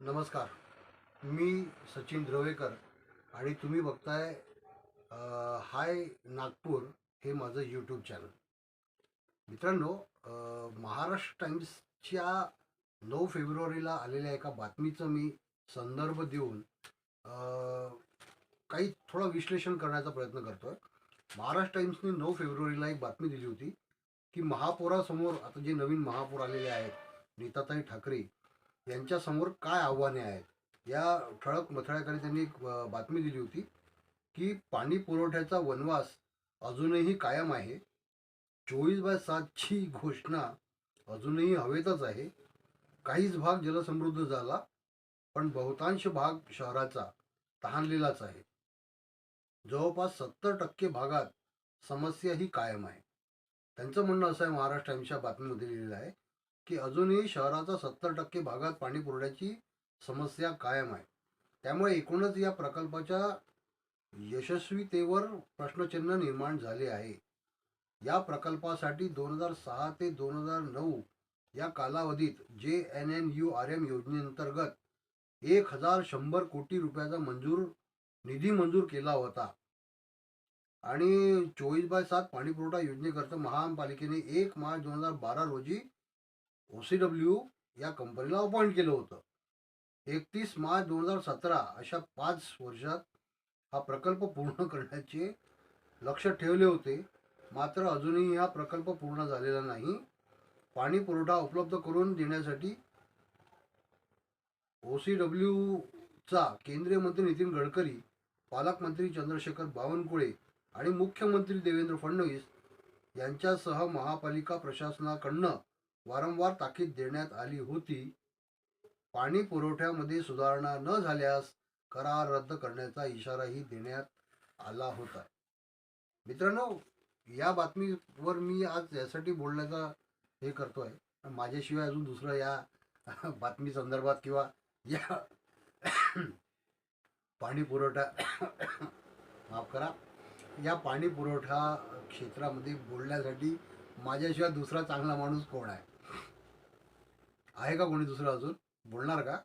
नमस्कार. मी सचिन द्रवेकर आणि तुम्ही बघताय हाय नागपूर हे माझं यूट्यूब चॅनल मित्रांनो महाराष्ट्र टाईम्सच्या नऊ फेब्रुवारीला आलेल्या एका बातमीचं मी संदर्भ देऊन काही थोडं विश्लेषण करण्याचा प्रयत्न करतोय. महाराष्ट्र टाईम्सने नऊ फेब्रुवारीला एक बातमी दिली होती की महापौरासमोर आता जे नवीन महापौर आलेले आहेत नेताताई ठाकरे यांच्यासमोर काय आव्हाने आहेत? या ठळक मथळ्याकडे त्यांनी एक बातमी दिली होती की पाणी पुरवठ्याचा वनवास अजूनही कायम आहे. चोवीस बाय सातची घोषणा अजूनही हवेतच आहे. काहीच भाग जलसमृद्ध झाला पण बहुतांश भाग शहराचा तहानलेलाच आहे. जवळपास सत्तर टक्के भागात समस्या ही कायम आहे. त्यांचं म्हणणं असं आहे महाराष्ट्र टाईम्सच्या बातमीमध्ये लिहिलेलं आहे. की अजूनही शहराचा सत्तर टक्के भागात पाणी पुरवठ्याची समस्या कायम आहे. त्यामुळे एकूणच या प्रकल्पाच्या यशस्वीतेवर प्रश्नचिन्ह निर्माण झाले आहे. या प्रकल्पासाठी दोन हजार सहा ते दोन हजार नऊ या कालावधीत J N N U R M योजनेअंतर्गत एक हजार शंभर कोटी रुपयाचा मंजूर निधी मंजूर केला होता. आणि चोवीस बाय सात पाणीपुरवठा योजनेकरता महापालिकेने एक मार्च दोन हजार बारा रोजी ओ सी डब्ल्यू या कंपनीला अपॉइंट केलं होतं. एकतीस मार्च दोन हजार सतरा अशा पाच वर्षात हा प्रकल्प पूर्ण करण्याचे लक्ष ठेवले होते. मात्र अजूनही हा प्रकल्प पूर्ण झालेला नाही. पाणी पुरवठा उपलब्ध करून देण्यासाठी ओ सी डब्ल्यूचा केंद्रीय मंत्री नितीन गडकरी पालकमंत्री चंद्रशेखर बावनकुळे आणि मुख्यमंत्री देवेंद्र फडणवीस यांच्यासह महापालिका प्रशासनाकडनं वारंवार ताकीद देण्यात आली होती. पाणी पुरवठ्यामध्ये सुधारणा न झाल्यास करार रद्द करण्याचा इशाराही देण्यात आला होता. मित्रांनो या बातमीवर मी आज यासाठी बोलण्याचा हे करतो आहे माझ्याशिवाय अजून दुसरं या बातमी संदर्भात किंवा या पाणी पुरवठा माफ करा. या पाणी पुरवठा क्षेत्रामध्ये बोलण्यासाठी माझ्याशिवाय दुसरा चांगला माणूस कोण आहे? आहे का कोणी दुसरं अजून? बोलणार का?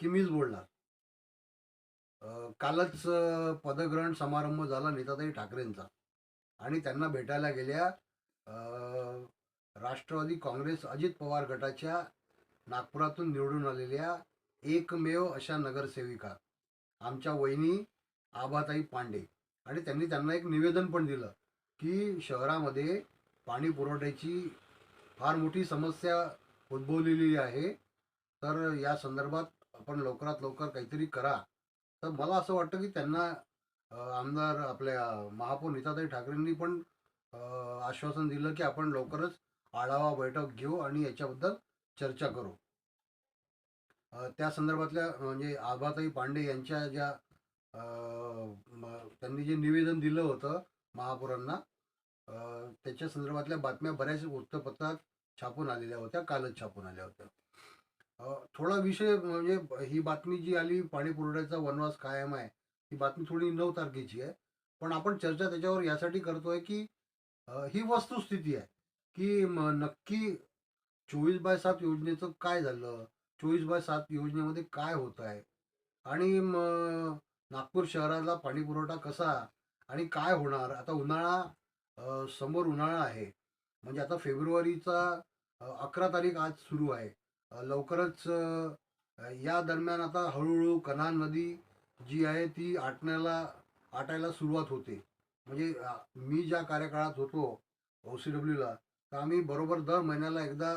की मीच बोलणार? कालच पदग्रहण समारंभ झाला नेताताई ठाकरेंचा. आणि त्यांना भेटायला गेल्या राष्ट्रवादी काँग्रेस अजित पवार गटाच्या नागपुरातून निवडून आलेल्या एकमेव अशा नगरसेविका आमच्या वहिनी आबाताई पांडे. आणि त्यांनी त्यांना एक निवेदन पण दिलं की शहरामध्ये पाणी पुरवठ्याची फार मोठी समस्या उद्भवलेली आहे. तर या संदर्भात आपण लवकरात लवकर काहीतरी करा. तर मला असं वाटतं की त्यांना आमदार आपल्या महापौर नीताताई ठाकरेंनी पण आश्वासन दिलं की आपण लवकरच आढावा बैठक घेऊ आणि याच्याबद्दल चर्चा करू. त्या संदर्भातल्या म्हणजे आभाताई पांडे यांच्या ज्या अ, त्यांनी जे निवेदन दिलं होतं महापौरांना त्याच्या संदर्भातल्या बातम्या बऱ्याच वृत्तपत्रात छापून आलेल्या होत्या कालच छापून आल्या होत्या. थोडा विषय म्हणजे ही बातमी जी आली पाणी पुरवठ्याचा वनवास कायम आहे ही बातमी थोडी नऊ तारखेची आहे. पण आपण चर्चा त्याच्यावर यासाठी करतोय की ही वस्तुस्थिती आहे की नक्की चोवीस बाय सात योजनेचं काय झालं? चोवीस बाय सात योजनेमध्ये काय होत आहे? आणि नागपूर शहराला पाणी पुरवठा कसा? आणि काय होणार? आता उन्हाळा समोर उन्हाळा आहे. म्हणजे आता फेब्रुवारीचा अकरा तारीख आज सुरू आहे. लवकरच या दरम्यान आता हळूहळू कन्हान नदी जी आहे ती आटण्याला आटायला सुरुवात होते. म्हणजे मी ज्या कार्यकाळात होतो ओ सी डब्ल्यूला तर आम्ही बरोबर दर महिन्याला एकदा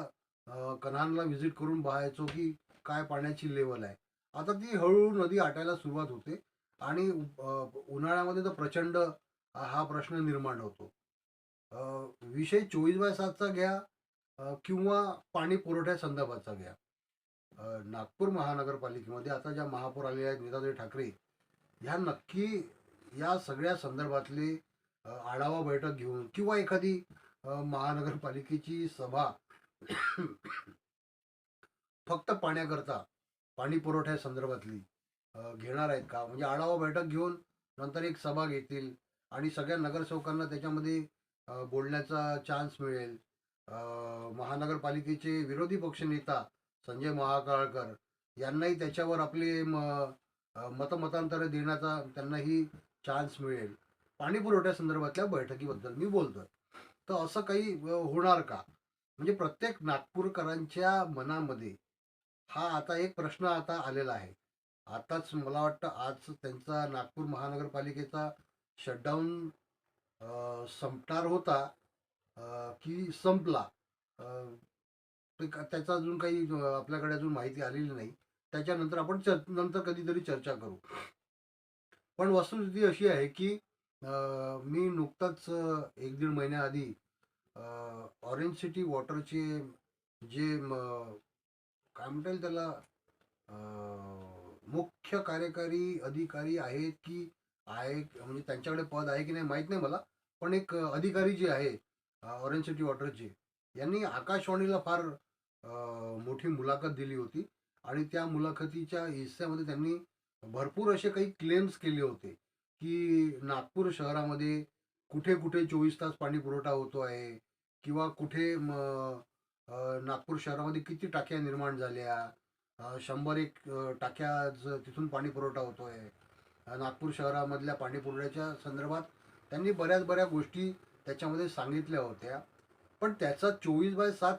कन्हानला व्हिजिट करून पाहायचो की काय पाण्याची लेवल आहे. आता ती हळूहळू नदी आटायला सुरुवात होते आणि उन्हाळ्यामध्ये तर प्रचंड हा प्रश्न निर्माण होतो. विषय चोवीस बाय सातचा घ्या किंवा पाणी पुरवठ्या संदर्भाचा घ्या. नागपूर महानगरपालिकेमध्ये आता ज्या महापौर आलेल्या आहेत नेताजी ठाकरे ह्या नक्की या सगळ्या संदर्भातले आढावा बैठक घेऊन किंवा एखादी महानगरपालिकेची सभा फक्त पाण्याकरता पाणी पुरवठ्या संदर्भातली घेणार आहेत का? म्हणजे आढावा बैठक घेऊन नंतर एक सभा घेतील आणि सगळ्या नगरसेवकांना त्याच्यामध्ये बोलण्याचा चान्स मिळेल. महानगरपालिकेचे विरोधी पक्षनेता संजय महाकाळकर यांनाही त्याच्यावर आपले म मतमतांतर देण्याचा त्यांनाही चान्स मिळेल. पाणी पुरवठ्यासंदर्भातल्या बैठकीबद्दल मी बोलतोय. तर असं काही होणार का? म्हणजे प्रत्येक नागपूरकरांच्या मनामध्ये हा आता एक प्रश्न आता आलेला आहे. आताच मला वाटतं आज त्यांचा नागपूर महानगरपालिकेचा शटडाऊन संपणार होता की संपला. ते का- त्याचा अजून काही आपल्याकडे अजून माहिती आलेली नाही. त्याच्यानंतर आपण चर नंतर कधीतरी चर्चा करू. पण वस्तुस्थिती अशी आहे की मी नुकताच एक दीड महिन्याआधी ऑरेंज सिटी वॉटरचे जे काय म्हणता येईल त्याला मुख्य कार्यकारी अधिकारी आहेत की आहे म्हणजे त्यांच्याकडे पद आहे की नाही माहीत नाही मला. पण एक अधिकारी जे आहे ऑरेंज सिटी वॉटरचे यांनी आकाशवाणीला फार मोठी मुलाखत दिली होती आणि त्या मुलाखतीच्या हिस्स्यामध्ये त्यांनी भरपूर असे काही क्लेम्स केले होते की नागपूर शहरामध्ये कुठे कुठे चोवीस तास पाणी पुरवठा होतो आहे किंवा कुठे म, नागपूर शहरामध्ये किती टाक्या निर्माण झाल्या शंभर एक टाक्या ज- तिथून पाणी पुरवठा होतो आहे नागपूर शहरामधल्या पाणी पुरवठ्याच्या संदर्भात त्यांनी बऱ्याच बऱ्या गोष्टी त्याच्यामध्ये सांगितल्या होत्या. पण त्याचा चोवीस बाय सात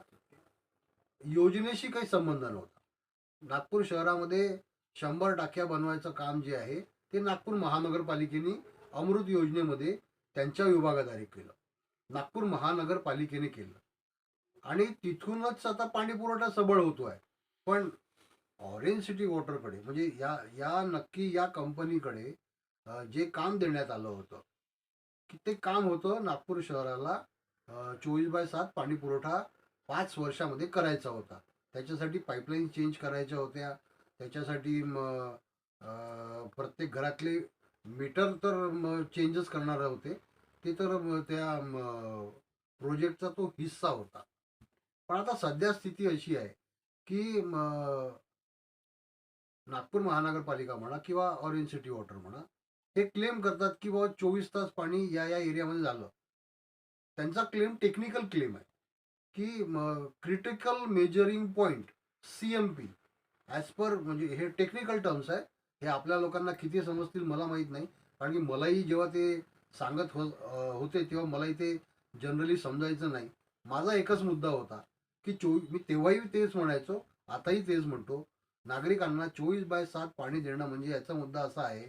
योजनेशी काही संबंध नव्हता. नागपूर शहरामध्ये शंभर टाक्या बनवायचं काम जे आहे ते नागपूर महानगरपालिकेने अमृत योजनेमध्ये त्यांच्या विभागाद्वारे केलं. नागपूर महानगरपालिकेने केलं. आणि तिथूनच आता पाणी पुरवठा सबळ आहे पण ऑरेंज सिटी वॉटरकडे म्हणजे या या नक्की या कंपनीकडे जे काम देण्यात आलं होतं की ते काम होतं नागपूर शहराला. चोवीस बाय सात पाणी पुरवठा पाच वर्षामध्ये करायचा होता. त्याच्यासाठी पाईपलाईन चेंज करायच्या होत्या. त्याच्यासाठी मग प्रत्येक घरातले मीटर तर चेंजच करणार होते. ते तर त्या प्रोजेक्टचा तो हिस्सा होता. पण आता सध्या स्थिती अशी आहे की नागपूर महानगरपालिका म्हणा किंवा ऑरेंज सिटी वॉटर म्हणा हे क्लेम करतात की बाबा चोवीस तास पाणी या या एरियामध्ये झालं. त्यांचा क्लेम टेक्निकल क्लेम आहे. की critical measuring point C M P as per म्हणजे हे टेक्निकल टर्म्स आहे. हे आपल्या लोकांना किती समजतील मला माहीत नाही. कारण की मलाही जेव्हा ते सांगत हो होते तेव्हा मलाही ते जनरली समजायचं नाही. माझा एकच मुद्दा होता की चोवीस मी तेव्हाही तेच म्हणायचो आताही तेच म्हणतो. नागरिकांना चोवीस बाय सात पाणी देणं म्हणजे याचा मुद्दा असा आहे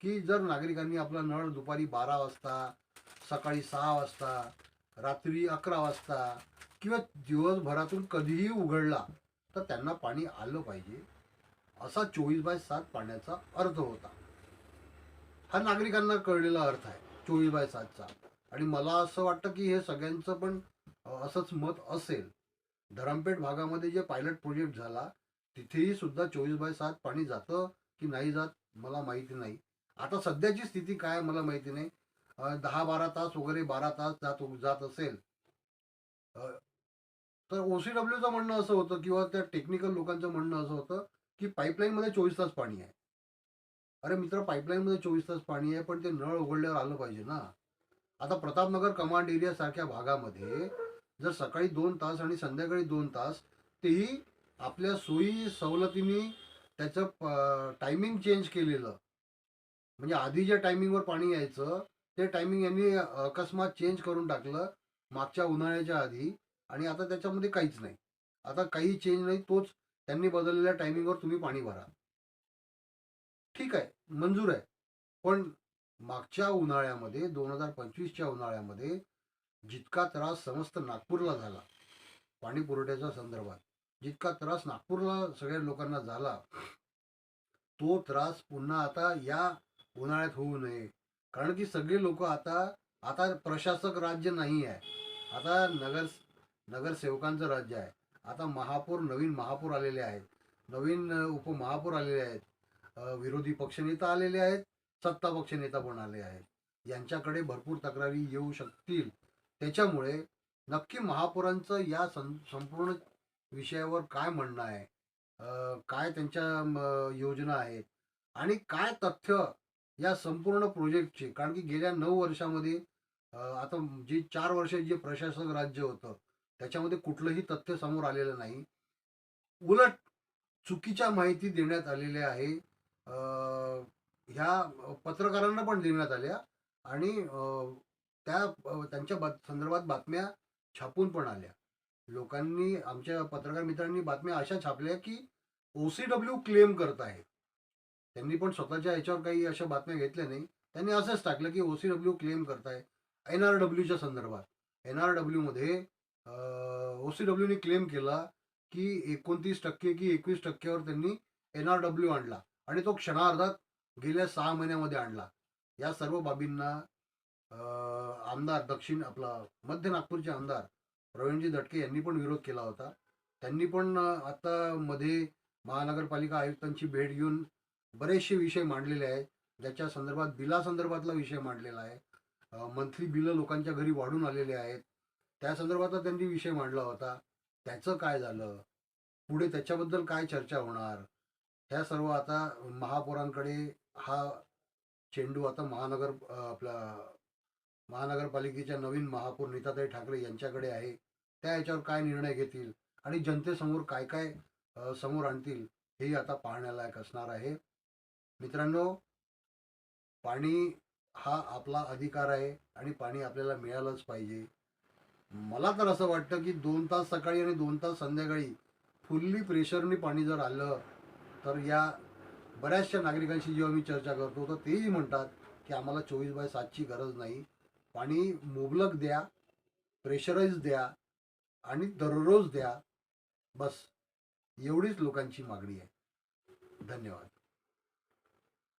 की जर नागरिकांनी आपला नळ दुपारी बारा वाजता सकाळी सहा वाजता रात्री अकरा वाजता किंवा दिवसभरातून कधीही उघडला तर त्यांना पाणी आलं पाहिजे. असा चोवीस बाय सात पाण्याचा अर्थ होता. हा नागरिकांना कळलेला अर्थ आहे चोवीस बाय सातचा. आणि मला असं वाटतं की हे सगळ्यांचं पण असंच मत असेल. धरमपेठ भागामध्ये जे पायलट प्रोजेक्ट झाला तिथेही सुद्धा चोवीस बाय सात पाणी जातं की नाही जात मला माहिती नाही. आता सध्याची स्थिती काय मला माहिती नाही. दहा बारा तास वगैरे बारा तास जात जात असेल. अ, तर ओसीडब्ल्यूचं म्हणणं असं होतं किंवा त्या टेक्निकल लोकांचं म्हणणं असं होतं की पाईपलाईनमध्ये चोवीस तास पाणी आहे. अरे मित्र पाईपलाईनमध्ये चोवीस तास पाणी आहे पण ते नळ उघडल्यावर आलं पाहिजे ना. आता प्रतापनगर कमांड एरिया सारख्या भागामध्ये जर सकाळी दोन तास आणि संध्याकाळी दोन तास तेही आपल्या सोयी सवलतीने त्याचं टायमिंग चेंज केलेलं म्हणजे आधी ज्या टायमिंगवर पाणी यायचं ते टायमिंग यांनी अकस्मात चेंज करून टाकलं मागच्या उन्हाळ्याच्या आधी आणि आता त्याच्यामध्ये काहीच नाही. आता काही चेंज नाही तोच त्यांनी बदललेल्या टायमिंगवर तुम्ही पाणी भरा. ठीक आहे मंजूर आहे. पण मागच्या उन्हाळ्यामध्ये दोन हजार पंचवीसच्या उन्हाळ्यामध्ये जितका त्रास समस्त नागपूरला झाला पाणी पुरवठ्याच्या संदर्भात जितका त्रास नागपूरला सगळ्या लोकांना झाला तो त्रास पुन्हा आता या उन्हाळ्यात होऊ नये. कारण की सगळे लोक आता आता प्रशासक राज्य नाही आहे. आता नगर नगरसेवकांचं राज्य आहे. आता महापौर नवीन महापौर आलेले आहेत. नवीन उपमहापौर आलेले आहेत. विरोधी पक्षनेता आलेले आहेत. सत्ता पक्ष नेता पण आले आहेत. यांच्याकडे भरपूर तक्रारी येऊ शकतील. त्याच्यामुळे नक्की महापौरांचं या सं संपूर्ण विषयावर काय म्हणणं आहे? काय त्यांच्या म, योजना आहेत? आणि काय तथ्य या संपूर्ण प्रोजेक्टचे कारण की गेल्या नऊ वर्षामध्ये आता जे चार वर्ष जे प्रशासक राज्य होतं त्याच्यामध्ये कुठलंही तथ्य समोर आलेलं नाही. उलट चुकीच्या माहिती देण्यात आलेल्या आहे. ह्या पत्रकारांना पण देण्यात आल्या आणि त्या त्यांच्या बात संदर्भात बातम्या छापून पण आल्या. लोकांनी आमच्या पत्रकार मित्रांनी बातम्या अशा छापल्या की ओ सी डब्ल्यू क्लेम करत आहे. त्यांनी पण स्वतःच्या याच्यावर काही अशा बातम्या घेतल्या नाही. त्यांनी असंच टाकलं की ओसीडब्ल्यू क्लेम करताय. एन आर डब्ल्यूच्या संदर्भात. एन आर डब्ल्यूमध्ये ओसीडब्ल्यूने क्लेम केला की एकोणतीस टक्के की एकवीस टक्क्यावर त्यांनी एन आर डब्ल्यू आणला आणि तो क्षणार्धात गेल्या सहा महिन्यामध्ये आणला. या सर्व बाबींना आमदार दक्षिण आपला मध्य नागपूरचे आमदार प्रवीणजी दटके यांनी पण विरोध केला होता. त्यांनी पण आता मध्ये महानगरपालिका आयुक्तांची भेट घेऊन बरेचसे विषय मांडलेले आहेत. ज्याच्या संदर्भात बिलासंदर्भातला विषय मांडलेला आहे. मंथली बिलं लोकांच्या घरी वाढून आलेले आहेत. त्या संदर्भातला त्यांनी विषय मांडला होता. त्याचं काय झालं? पुढे त्याच्याबद्दल काय चर्चा होणार? ह्या सर्व आता महापौरांकडे हा चेंडू आता महानगर आपला महानगरपालिकेच्या नवीन महापौर नीताताई ठाकरे यांच्याकडे आहे. त्या याच्यावर काय निर्णय घेतील? आणि जनतेसमोर काय काय समोर आणतील? हे आता पाहण्यालायक असणार आहे. मित्रांनो पाणी हा आपला अधिकार आहे आणि पाणी आपल्याला मिळालंच पाहिजे. मला तर असं वाटतं की दोन तास सकाळी आणि दोन तास संध्याकाळी फुल्ली प्रेशरने पाणी जर आलं तर या बऱ्याचशा नागरिकांशी जेव्हा मी चर्चा करतो तर तेही म्हणतात की आम्हाला चोवीस बाय सातची गरज नाही. पाणी मुबलक द्या प्रेशराईज द्या आणि दररोज द्या. बस एवढीच लोकांची मागणी आहे. धन्यवाद.